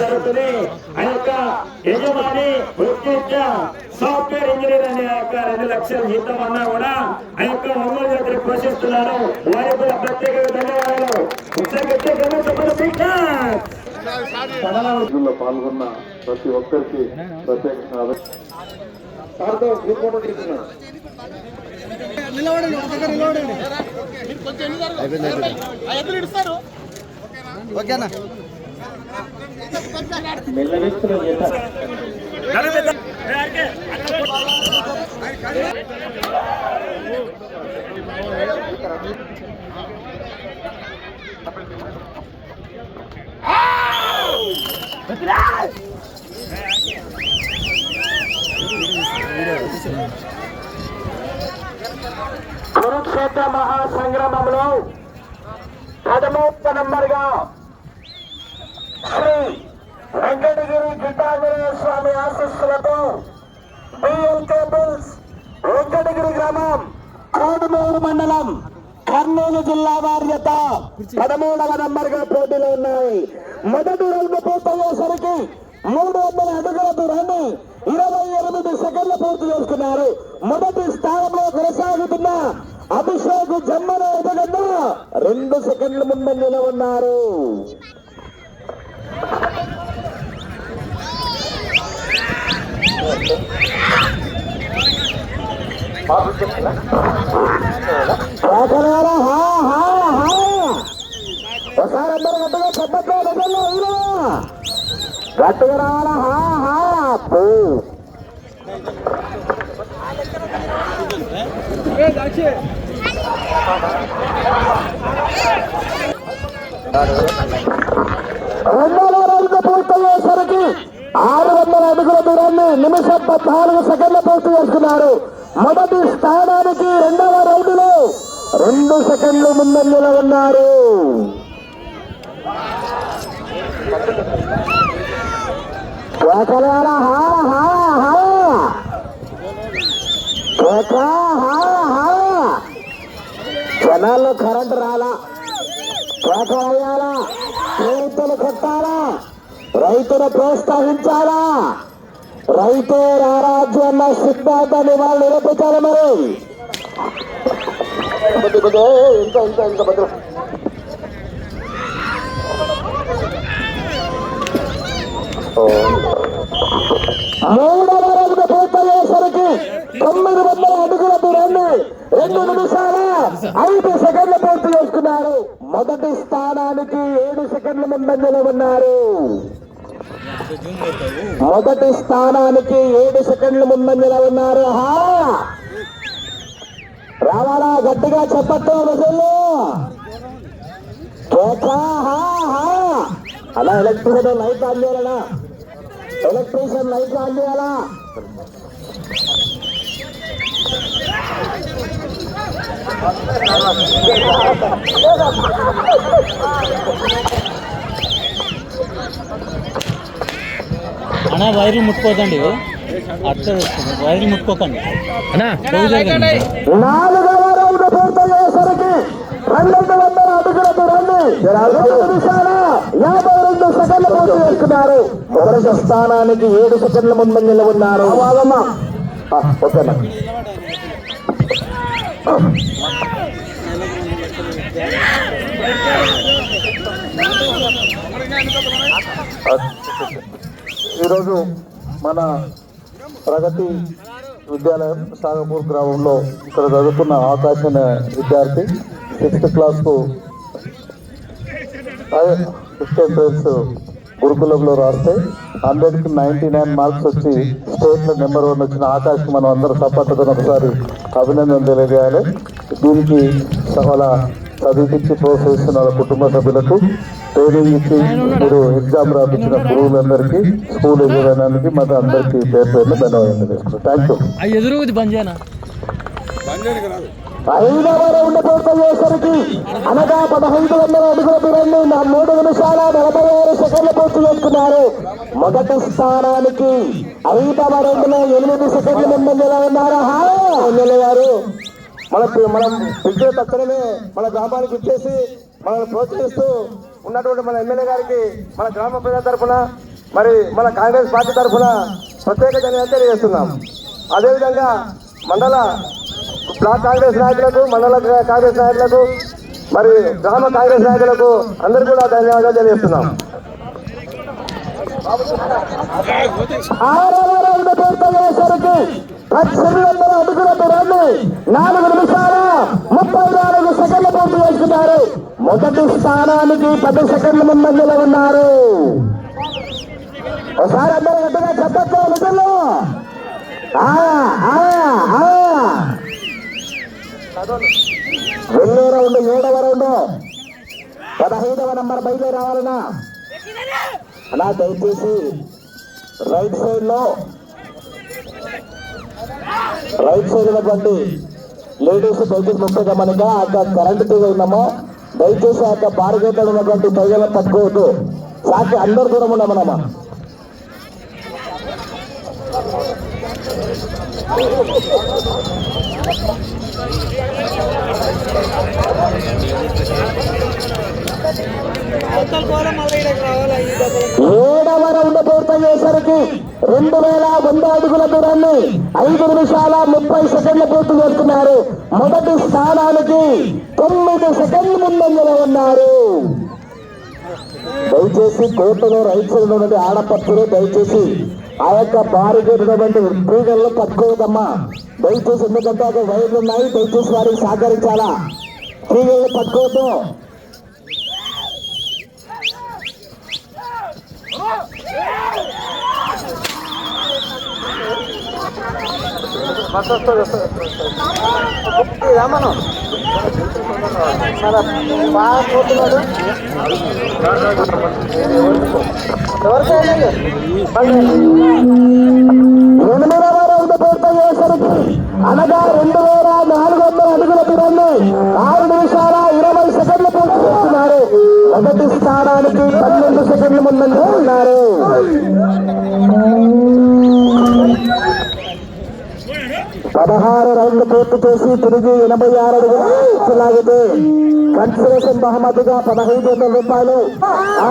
జరుగుతుంది ఆ యొక్క యజమాని వృత్తిరీత్యా సాఫ్ట్వేర్ ఇంజనీర్ అనే ఆ యొక్క రెండు లక్షల జీతం అన్నా కూడా ఆ యొక్క ఒంగోలు దగ్గర పోషిస్తున్నారు వారికి కూడా ప్రత్యేక ధన్యవాదాలు ఒకసారి ప్రత్యేకంగా చెప్పండి శ్రీకాంత్. ఇందులో పాల్గొన్న ప్రతి ఒక్కరికి ప్రత్యేకంగా మెల్లవిస్తులు చేశారు. కురుక్షేత్ర మహాసంగ్రామంలో పదమూప నంబర్గా శ్రీ వెంకటగిరి గిటాంజనేయ స్వామి ఆశీస్సులతో బిఎల్ కేబుల్స్ వెంకటగిరి గ్రామం కోడుమూరు మండలం కర్నూలు జిల్లా వార్యత పదమూడవ నంబర్గా పోటీలో ఉన్నాయి. మొదటి రెండు పూర్తయ్యేసరికి మూడు వందల అడుగుల దూరాన్ని ఇరవై ఎనిమిది సెకండ్లు పూర్తి చేసుకున్నారు. మొదటి స్థానంలో కొనసాగుతున్న అభిషేక్ జమ్మన ఎదుగన్న రెండు సెకండ్ల ముందు ఉన్నారు హా, ఒకసారి అందరూ గట్టిగా చెప్పట్లో రెండు ఊరు గట్టిగా పో. రెండవ పూర్తయ్యేసరికి ఆరు వందల అడుగుల దూరాన్ని నిమిషం పద్నాలుగు సెకండ్లు పూర్తి చేసుకున్నారు మొదటి స్థానానికి రెండవ రౌండ్లో రెండు సెకండ్లు ముందంజలో ఉన్నారు కేకలేరా? హా, హా, హా. కేక, హా, హా. జనాల్లో కరెంట్ రాలా కోట వేయాలా రైతులు కొట్టాలా రైతును ప్రోత్సహించాలా రైతే రారాజ్యన్న సిద్ధాంతాన్ని వాళ్ళు నిరూపించాలి మరి ఇంకా ఇంకా ఇంకా భద్రం మూడవ పూర్తయ్యేసరికి తొమ్మిది వందల అడుగుల దూరాన్ని రెండు నిమిషాల ఐదు సెకండ్ల పూర్తి చేసుకున్నారు. మొదటి స్థానానికి ఏడు సెకండ్ల ముందంజలో ఉన్నారు. మొదటి స్థానానికి ఏడు సెకండ్ల ముందంజలో ఉన్నారు. రావాలా? గట్టిగా చెప్పట్టు ప్రజలు అలా ఎలక్ట్రిసిటీ లైట్ ఆన్ చేయాలనా? ఎలక్ట్రీషియన్ లైట్ ఆన్ చేయాలా? అన్నా వైర్లు ముట్టుకోకండి. అట్లా వైర్లు ముట్టుకోకండి. అన్నా. నాలుగవ రౌండ్ పూర్తయ్యేసరికి పన్నెండు వందల అడుగుల దూరాన్ని రెండు యాభై రెండు సెకండ్లు పూర్తి చేసుకున్నారు మొదటి స్థానానికి ఏడు సెకండ్ల ముందంజలో ఉన్నారు ఓకేనా ఈరోజు మన ప్రగతి విద్యాలయం సాగపూర్ గ్రామంలో ఇక్కడ చదువుకున్న ఆకాశ అనే విద్యార్థి సిక్స్త్ క్లాస్కు. ఫిఫ్త్ ఎంట్రన్స్ గురుకులంలో రాస్తే హండ్రెడ్కి నైంటీ నైన్ మార్క్స్ వచ్చి స్టేట్లో నెంబర్ వన్ వచ్చిన ఆకాశ్ మనం అందరూ సపోర్ట్తో ఒకసారి అభినందన తెలియజేయాలి. దీనికి వాళ్ళ చదివించి ప్రోత్సహిస్తున్న వాళ్ళ కుటుంబ సభ్యులకు ట్రైనింగ్ ఇచ్చి మీరు ఎగ్జామ్ రాపించిన గురువులందరికీ స్కూల్ ఎదురైనందుకు మన అందరికీ పేరు పేర్లు ధన్యవాదాలు థ్యాంక్ యూ ఆ ఎదురు బంద్ ఐదవ రౌండ్ పూర్తయ్యేసరికి అనగా పదహైదు వందల అడుగుల దూరాన్ని నా మూడు నిమిషాల నలభై ఆరు సెకండ్లు పూర్తి చేసుకున్నారు మొదటి స్థానానికి ఐదవ రౌండ్లో ఎనిమిది సెకండ్ల ముందంజలో ఉన్నారు హాయ్ ఎమ్మెల్యే గారు మన మనం పిలిచే తక్షణమే మన గ్రామానికి ఇచ్చేసి మనల్ని ప్రోత్సహిస్తూ ఉన్నటువంటి మన ఎమ్మెల్యే గారికి మన గ్రామ ప్రజల తరఫున మరి మన కాంగ్రెస్ పార్టీ తరఫున ప్రత్యేక ధన్యవాదాలు తెలియజేస్తున్నాం. అదేవిధంగా మండల బ్లాక్ కాంగ్రెస్ నాయకులకు మండల కాంగ్రెస్ నాయకులకు మరి గ్రామ కాంగ్రెస్ నాయకులకు అందరు కూడా ధన్యవాదాలు తెలియజేస్తున్నాం. అడుగుల దూరాన్ని నాలుగు నిమిషాల ముప్పై నాలుగు సెకండ్లు పూర్తి చేసుకున్నారు. మొదటి స్థానానికి పది సెకండ్ల ముందంజలో ఉన్నారు. ఒకసారి అందరూ గట్టిగా చెప్పచ్చు ఆయా ఆయా రౌండ్ ఏడవ రౌండ్ పదహైదవ నంబర్ బయలుదేరి రావాలన్నా. అలా దయచేసి రైట్ సైడ్లో రైట్ సైడ్ ఉన్నటువంటి లేడీస్ దయచేసి ముఖ్య గమనిక అక్కడ కరెంట్ తీగ ఉన్నామో దయచేసి ఆ యొక్క బారుగేట ఉన్నటువంటి తీగలను పట్టుకోవద్దు. సాకి అందరు దూరం ఉన్నామన్నమా ఏడవ రౌండ్ పూర్తయ్యేసరికి రెండు వేల వంద అడుగుల దూరాన్ని ఐదు నిమిషాల ముప్పై సెకండ్ల పూర్తి చేస్తున్నారు. మొదటి స్థానానికి తొమ్మిది సెకండ్ల ముందంజలో ఉన్నారు. దయచేసి కోర్టులో రైట్ సైడ్ ఉన్నటువంటి ఆడపత్రులు దయచేసి ఆ యొక్క బారిగేట్ క్రీడల్లో పట్టుకోవద్దమ్మా. దయచేసి ఎందుకంటే అక్కడ వైర్లు ఉన్నాయి దయచేసి వారికి సహకరించాలా? క్రీడల్లో పట్టుకోవద్దు. రామను బాగా పోతున్నాడు ఎనిమిదవ రౌండ్ పూర్తయ్యేసరికి అనగా రెండు వేల నాలుగు వందల అడుగుల దూరాన్ని ఆరు నిమిషాల ఇరవై సెకండ్లు పదహారు రౌండ్లు పూర్తి చేసి తిరిగి ఎనభై ఆరు అడుగులు లాగితే కన్సలేషన్ బహుమతిగా పదహైదు వందల రూపాయలు. ఆ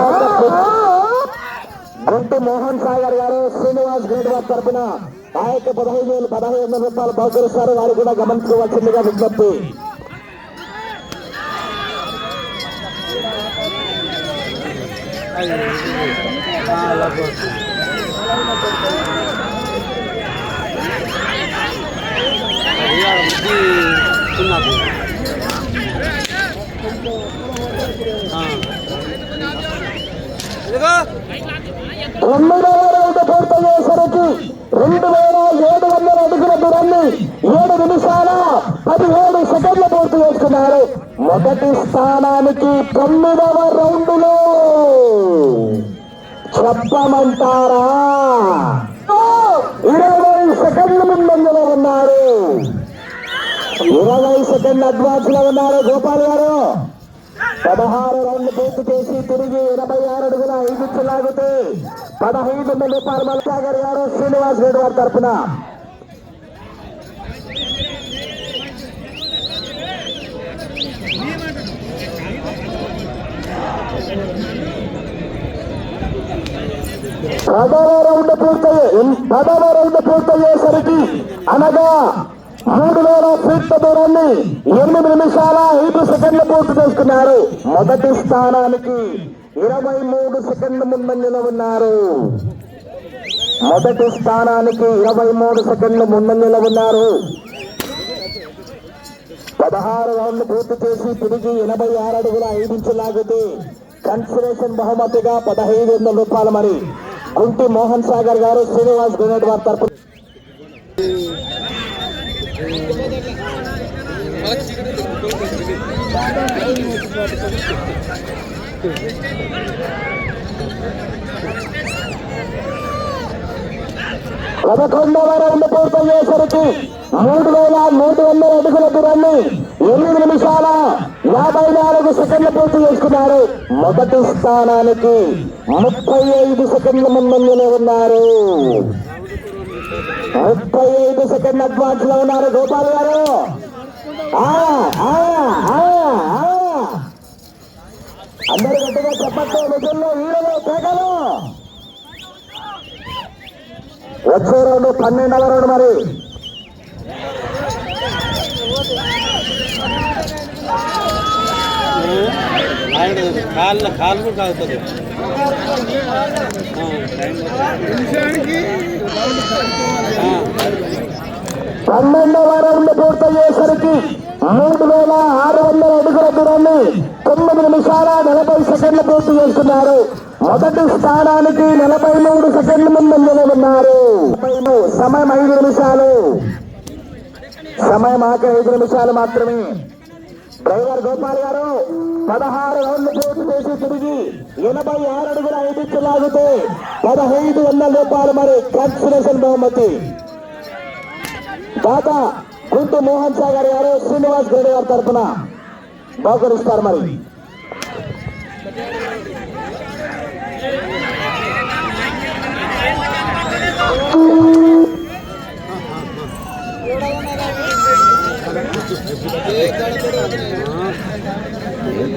గుంటి మోహన్ సాగర్ గారు శ్రీనివాస్ గేట్ వారి తరఫున ఆ యొక్క పదహైదు వేలు పదహైదు వందల రూపాయలు బహుకరిస్తారు. వారు కూడా గమనించుకోవాల్సిందిగా విజ్ఞప్తి. తొమ్మిదవ రౌండ్. పూర్తయ్యేసరికి రెండు. వేల ఏడు వందల అడుగుల దూరాన్ని ఏడు నిమిషాల పదిహేడు సెకండ్లు పూర్తి చేసుకున్నారు మొదటి స్థానానికి తొమ్మిదవ రౌండ్లో చెప్పమంటారా ఇరవై సెకండ్ల ముందంజలో ఉన్నారు ఇరవై సెకండ్ అడ్వాన్స్లో ఉన్నారు గోపాల్ గారు. పదహారు రౌండ్లు పూర్తి చేసి తిరిగి ఎనభై ఆరు అడుగుల ఐదు లాగితే పదహైదు వందల రూపాయలు మల్సాగర్ గారు శ్రీనివాస్ రెడ్డి వారి తరఫున పదహారు రౌండ్ పూర్తయ్యే పదహారు రౌండ్ పూర్తయ్యేసరికి అనగా మూడు వేల ఫీట్ల దూరాన్ని ఎనిమిది నిమిషాల ఐదు సెకండ్లు పూర్తి చేసుకున్నారు. మొదటి స్థానానికి ఇరవై మూడు సెకండ్ల ముందంజలో ఉన్నారు. మొదటి స్థానానికి ఇరవై మూడు సెకండ్లు ముందంజలో ఉన్నారు. పదహారు రౌండ్లు పూర్తి చేసి తిరిగి ఎనభై ఆరు అడుగుల ఐదు లాగితే కన్సలేషన్ బహుమతిగా పదహైదు వందల రూపాయలు మరి. గుంటి మోహన్ సాగర్ గారు శ్రీనివాస్ గణేట్ వారి తరపు పదకొండవ రౌండ్ పూర్తయ్యేసరికి మూడు వేల మూడు వందల అడుగుల దూరాన్ని ఎనిమిది నిమిషాల యాభై నాలుగు సెకండ్లు పూర్తి చేసుకున్నారు. మొదటి స్థానానికి ముప్పై ఐదు సెకండ్ల ముందంజలో ఉన్నారు. ముప్పై ఐదు సెకండ్ అడ్వాన్స్లో ఉన్నారు గోపాల్ గారు. ఆ, అందరూ గట్టిగా చెప్పట్టు మిషన్లో వీరలు కేకలు. వచ్చే రౌండ్ పన్నెండవ రౌండ్ మరి. ఆయన కాళ్ళు కూడా కాగుతుంది పన్నెండవ రౌండ్ పూర్తయ్యేసరికి మూడు వేల ఆరు వందల అడుగుల దూరాన్ని తొమ్మిది నిమిషాల నలభై సెకండ్లు పూర్తి చేస్తున్నారు. మొదటి స్థానానికి నలభై మూడు సెకండ్ల ముందు ఉన్నారు. సమయం ఐదు నిమిషాలు. సమయం ఆఖరి ఐదు నిమిషాలు మాత్రమే. డ్రైవర్ గోపాల్ గారు పదహారు రౌండ్లు పూర్తి చేసి తిరిగి ఎనభై ఆరు అడుగుల ఐదు లాగితే పదహైదు వందల రూపాయలు మరి కన్సలేషన్ బహుమతి తాత గుంటూ మోహన్ సాగర్ గారు శ్రీనివాస్ గౌడ్ గారి తరఫున బహుకరిస్తారు మరి Thank you.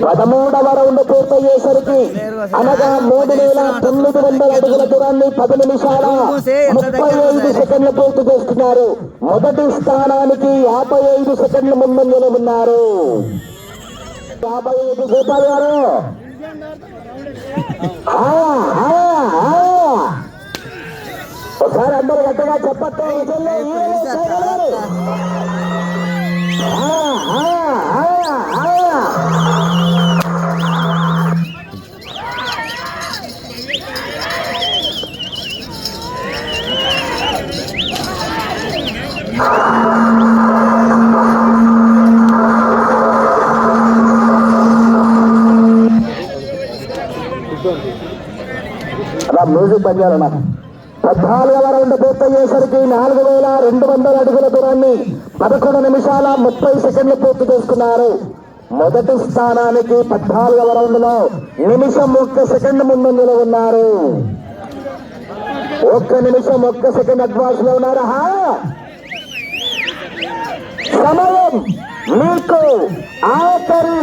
పదమూడవ రౌండ్ పూర్తయ్యేసరికి అనగా మూడు వేల తొమ్మిది వందల అడుగుల దూరాన్ని పది నిమిషాల ముప్పై ఐదు సెకండ్లు పూర్తి చేస్తున్నారు. మొదటి స్థానానికి యాభై ఐదు సెకండ్ల ముందంజలో ఉన్నారు. యాభై ఐదు గోపాల్ గారు. ఆ, ఆ, ఆ. ఒకసారి అందరూ గట్టిగా చెప్పట్టు మ్యూజిక్ బంద్ చేయాలన్నా పద్నాలుగవ రౌండ్ పూర్తయ్యేసరికి నాలుగు వేల రెండు వందల అడుగుల దూరాన్ని పదకొండు నిమిషాల ముప్పై సెకండ్లు పూర్తి చేసుకున్నారు. మొదటి స్థానానికి పద్నాలుగవ రౌండ్లో నిమిషం ఒక్క సెకండ్ ముందులో ఉన్నారు ఒక్క నిమిషం ఒక్క సెకండ్ అడ్వాన్స్లో ఉన్నారు సమయం మీకు ఆఖరి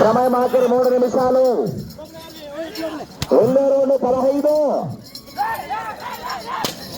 సమయం ఆఖరి మూడు నిమిషాలు. రెండు రెండు పదహైదు.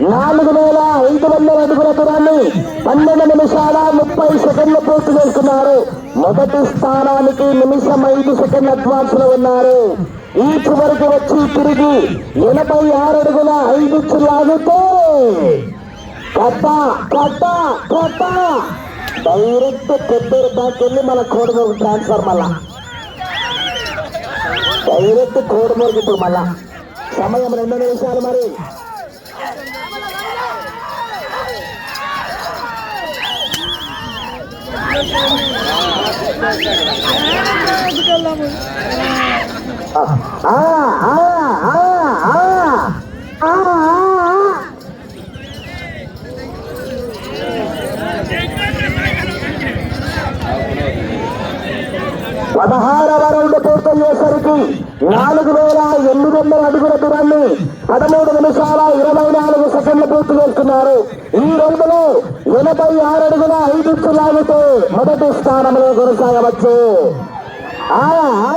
నాలుగు వేల ఐదు వందల అడుగుల దూరాన్ని పన్నెండు నిమిషాల ముప్పై సెకండ్లు పూర్తి చేసుకున్నారు. మొదటి స్థానానికి నిమిషం ఐదు సెకండ్ అడ్వాన్స్లో ఉన్నారు. ఈ చివరికి వచ్చి తిరిగి ఎనభై ఆరు అడుగుల ఐదు లాగితే కట్ట కట్ట కట్ట. డైరెక్ట్ కొబ్బరి బ్యాంక్ వెళ్ళి మన కోడమూరు ట్రాన్స్ఫర్ మళ్ళా. డైరెక్ట్ కోడమూరుకి ఇప్పుడు మళ్ళా. సమయం రెండు నిమిషాలు మరి. పదహారవ రౌండ్ పూర్తయ్యేసరికి నాలుగు వేల ఎనిమిది వందల అడుగుల దూరాన్ని పదమూడు నిమిషాల ఇరవై నాలుగు సెకండ్లు పూర్తి చేస్తున్నారు ఈ రౌండ్లో ఎనభై ఆరు అడుగుల ఐదు లాగితే మొదటి స్థానంలో కొనసాగవచ్చు ఆ, ఆ,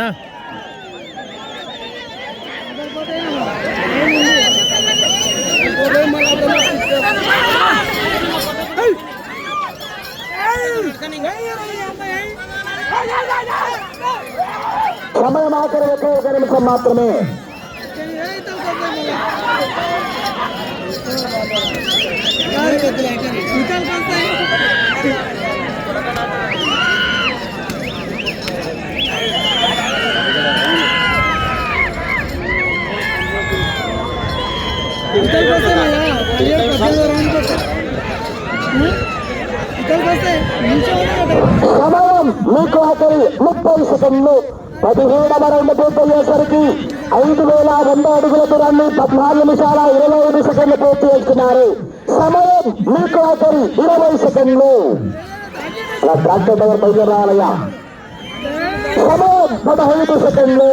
ఆ. అన్నా సమయం ఆఖరి ఒకే ఒక నిమిషం మాత్రమే వికల్ వస్తాయి ఇక్కడికి వస్తాయి ఇక్కడికి వస్తాయి నిమిషం సమయం మీకు ఆఖరి ముప్పై సెకండ్లు పదిహేడవ రౌండ్ పూర్తయ్యేసరికి ఐదు వేల వంద అడుగుల దూరాన్ని పద్నాలుగు నిమిషాల ఇరవై ఐదు సెకండ్లు పూర్తి చేస్తున్నారు సమయం మీకు ఆఖరి ఇరవై సెకండ్లు. అలా ట్రాక్టర్ డ్రైవర్ పైకి రావాలయ్యా. సమయం పదహైదు సెకండ్లు.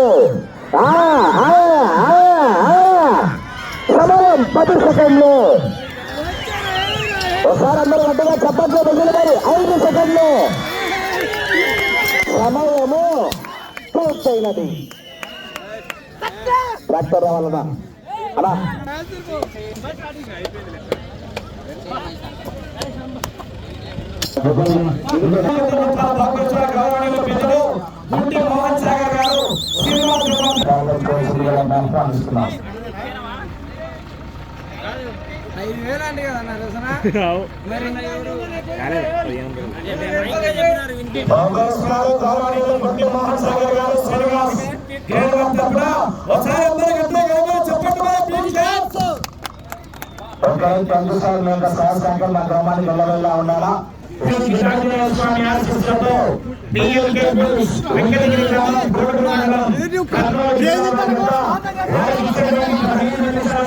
సమయం పది సెకండ్లు. ఒకసారి అందరూ గట్టిగా చప్పట్లు నిలబడి ఐదు సెకండ్లు. సమయము పూర్తయినది ట్రాక్టర్ రావాలన్నా అలా ఐదు వేలు అండి కదా అన్న రసన మా గ్రామానికి వెళ్ళవెళ్ళా ఉండాలా స్వామి ఆశీస్సులతో బిఎల్కే వెంకటగిరి గ్రామం గోడూరు మండలం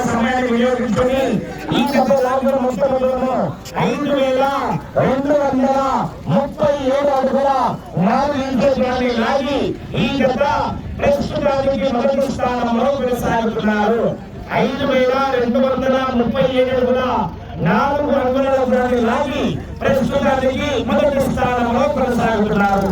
సమయాన్ని వినియోగించుకొని ఈ జత లాగిన మొత్తములను ఐదు వేల రెండు వందల ముప్పై ఏడు అడుగుల నాలుగు ఇంచులు లాగి ఈ జత ప్రస్తుతానికి మొదటి స్థానంలో కొనసాగుతున్నారు ఐదు వేల రెండు వందల ముప్పై ఏడు అడుగుల నాలుగు అంగుళాల లాగి ప్రస్తుతానికి మొదటి స్థానంలో కొనసాగుతున్నారు.